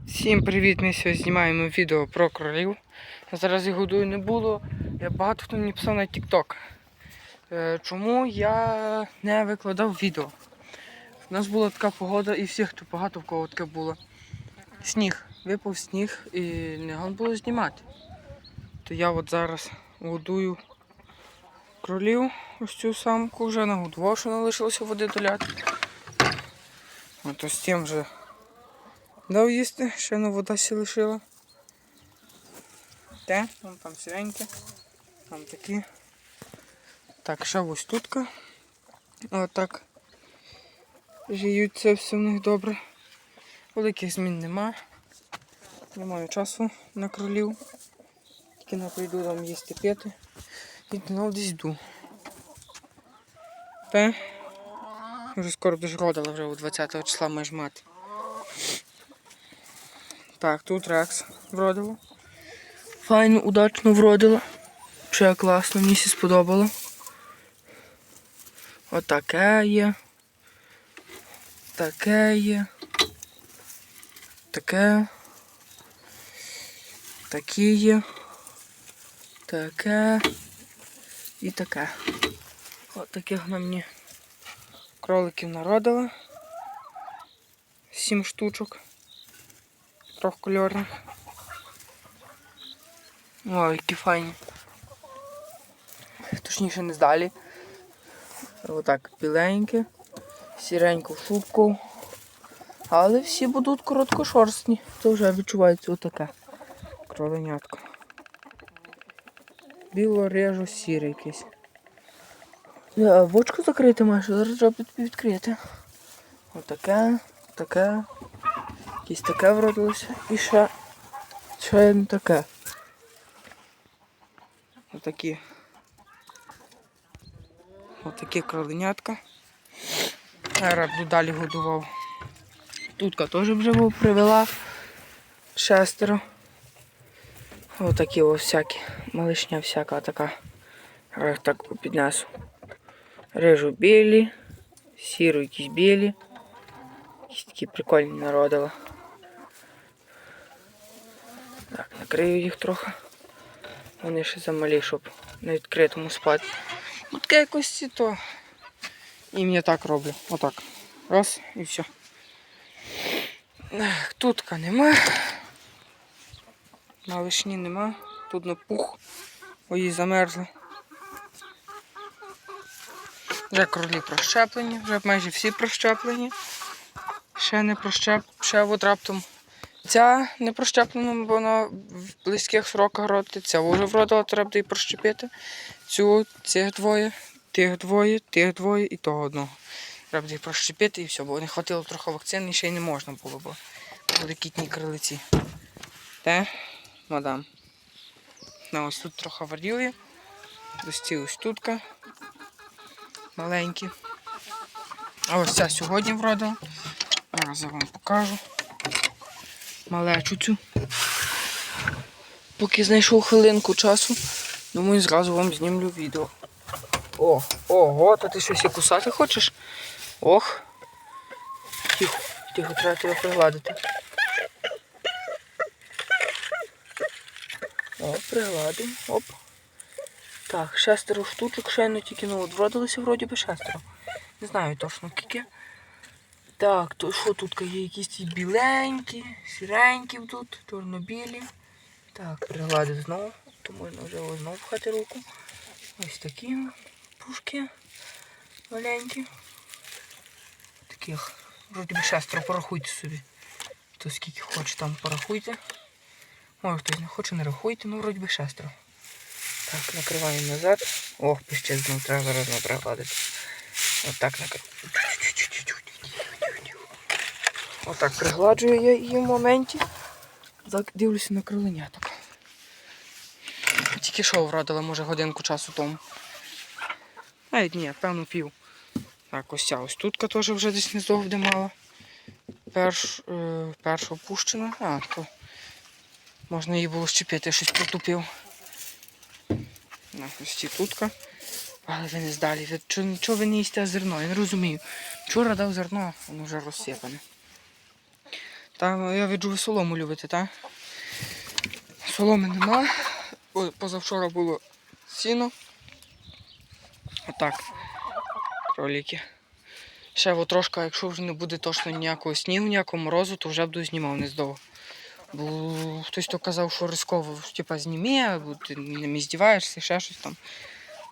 Всім привіт! Ми сьогодні знімаємо відео про кролів. Зараз їх годую не було. Я багато хто мені писав на TikTok. Е, Чому я не викладав відео? У нас була така погода і всіх хто багато в кого таке було. Сніг. Випав сніг і не гон було знімати. То я от зараз годую кролів. Ось цю самку вже нагодував, що не лишилося води доляти. Ото з тим вже Дав їсти, ще на вода сі лишила. Те, вон там сіреньке, там такі. Так, ще ось тутка. Отак. Жиються все в них добре. Великих змін нема. Не маю часу на кролів. Тільки не прийду там їсти п'яти. І знову десь йду. Те. Вже скоро дуже родила вже у 20 числа маєш мати. Так, тут Рекс вродила. Файно, удачно вродила. Ще класно, мені сі сподобало. Отаке є. Таке є. Таке. Такі є. Таке. І таке. От таких на мені кроликів народила. Сім штучок трьохкольорних. О, які файні. Точніше не здалі. Отак біленьке, сіреньку шубку. Але всі будуть короткошорстні. Це вже відчувається отаке. Кроленятко. Біло-режо сіре якесь. Я бочку закрити маєш, зараз треба відкрити. Отаке, таке. Якесь таке вродилося і ще, не таке. Отакі. Отакі кроленятка. Зараз буду далі годував. Тутка теж вже привела шестеро. Отакі ось всякі. Малишня всяка така. Зараз так піднесу. Рижу білі, сіру якісь білі. Якісь такі прикольні народила. Накрию їх трохи. Вони ще замалі, щоб на відкритому спати. Таке якось то. І мені так роблю. Отак. Раз і все. Тутка нема. Малишні нема. Тут на пух. Ої замерзли. Вже кролі прощеплені, вже майже всі прощеплені. Ще не прощеп, ще от раптом ця не прощеплена, бо вона в близьких сроках родить. Ця вже вродила, треба буде прощепити. Цю, цих двоє, тих двоє, тих двоє і того одного. Треба їх прощепити і все, бо не хватило трохи вакцин і ще й не можна було, бо були кітні крилиці. Те, мадам. Ну, ось тут трохи варює. Ось ці ось тутка. Маленькі. А ось ця сьогодні вродила. Зараз я вам покажу. Малечу цю. Поки знайшов хвилинку часу, думаю, зразу вам знімлю відео. О, ого, то ти щось і кусати хочеш? Ох. Тихо, тихо, треба тебе пригладити. О, пригладимо. Оп. Так, шестеро штучок, ще не тільки ну, от вродилися вроді би шестеро. Не знаю точно скільки. Так, то що тут є якісь біленькі, сіренькі тут, чорнобілі. Так, пригладив знову, то можна вже знову пхати руку. Ось такі пушки маленькі. Таких, вроді би шестеро, порахуйте собі. То скільки хоче там порахуйте. Може хтось не хоче, не рахуйте, ну вроді би шестеро. Так, накриваємо назад. Ох, піще знову треба знову пригладити. Отак накриваємо. Отак пригладжую я її в моменті. Дивлюся на кроленяток. Тільки що вродила, може, годинку часу тому. Навіть ні, певно пів. Так, ось ця ось тутка теж вже десь не здовде мала. Перш, е, перша опущена. А, то можна її було щепити, щось протупив. Ось ці тутка. Але ви не здалі. Чого ви не їсте зерно? Я не розумію. Вчора дав зерно, воно вже розсипане. Та я віджу солому любите, так? Соломи нема. Позавчора було сіно. Отак. Кроліки. Ще от трошки, якщо вже не буде точно ніякого снігу, ніякого морозу, то вже буду знімав не здовго. Бо хтось то казав, що ризково, типа зніми, бо ти ними здіваєшся, ще щось там.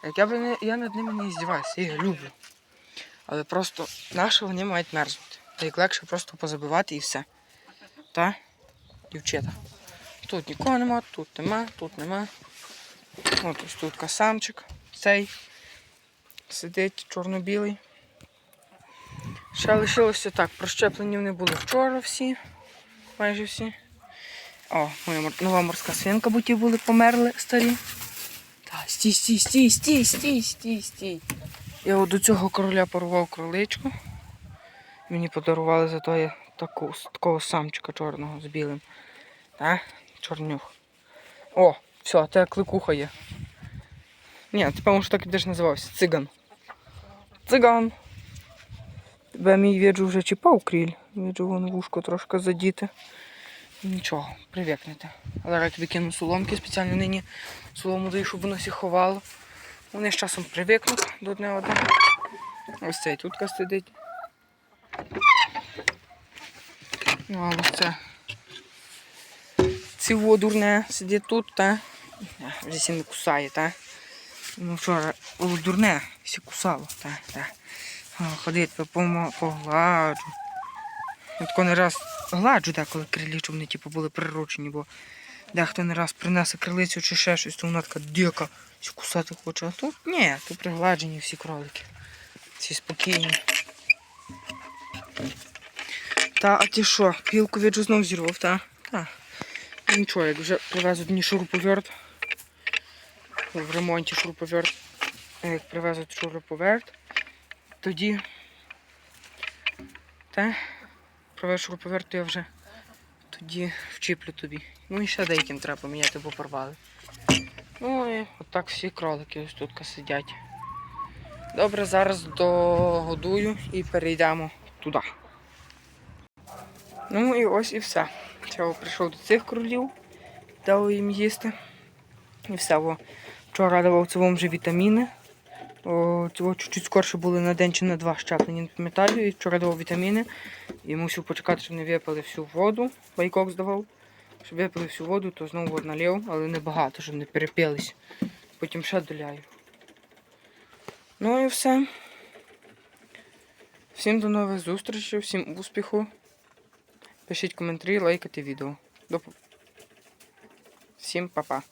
Як я, не, я над ними не здіваюся, я їх люблю. Але просто наші вони мають мерзнути. Та як легше просто позабивати і все. Та? Дівчата. Тут нікого нема, тут нема, тут нема. От ось тут самчик. Цей сидить чорно-білий. Ще лишилося так, прощеплені вони були вчора всі. Майже всі. О, моя нова морська свинка, ті були померли старі. Та, стій, стій, стій, стій, стій, стій, стій. Я от до цього короля порвав кроличку. Мені подарували зато я таку, такого самчика чорного з білим. Та? Чорнюх. О, все, те кликуха є. Ні, ти що так і будеш називався. Циган. Циган. Тебе мій віджу вже чіпав кріль. Віджу воно вушко трошки задіти. Нічого, привикнете. Але я тобі кину соломки спеціально нині солому даю, щоб воно всіх ховало. Вони з часом привикнуть до одне одного. Ось цей тут сидить. Ну, а ось це. Цього дурне сидить тут, та. Вже сі не кусає, та. Ну вчора о, дурне сі кусало, та, та. Ходить, погладжу. Я тако не раз гладжу деколи крилі, щоб вони типу, були приручені, бо дехто не раз принесе крилицю чи ще щось, то вона така дика, сі кусати хоче. А тут ні, тут пригладжені всі кролики. Всі спокійні. Та, а ти що, пілку віджу знов зірвав, та? Та. Ну, Нічого, як вже привезуть мені шуруповерт. В ремонті шуруповерт. Як привезуть шуруповерт, тоді. Та, привез шуруповерт, то я вже тоді вчіплю тобі. Ну і ще деяким треба поміняти, бо порвали. Ну і отак всі кролики ось тут сидять. Добре, зараз догодую і перейдемо туди. Ну і ось і все. Цього прийшов до цих кролів, дав їм їсти. І все. О, вчора давав цьому вже вітаміни. О, цього чуть-чуть скорше були на день чи на два щеплені, не пам'ятаю. І вчора давав вітаміни. І мусив почекати, щоб не випили всю воду. Байкок здавав. Щоб випили всю воду, то знову налив, але не багато, щоб не перепились. Потім ще доляю. Ну і все. Всім до нових зустрічей, всім успіху. Пишіть коментарі, лайкайте відео. До... Всім па-па.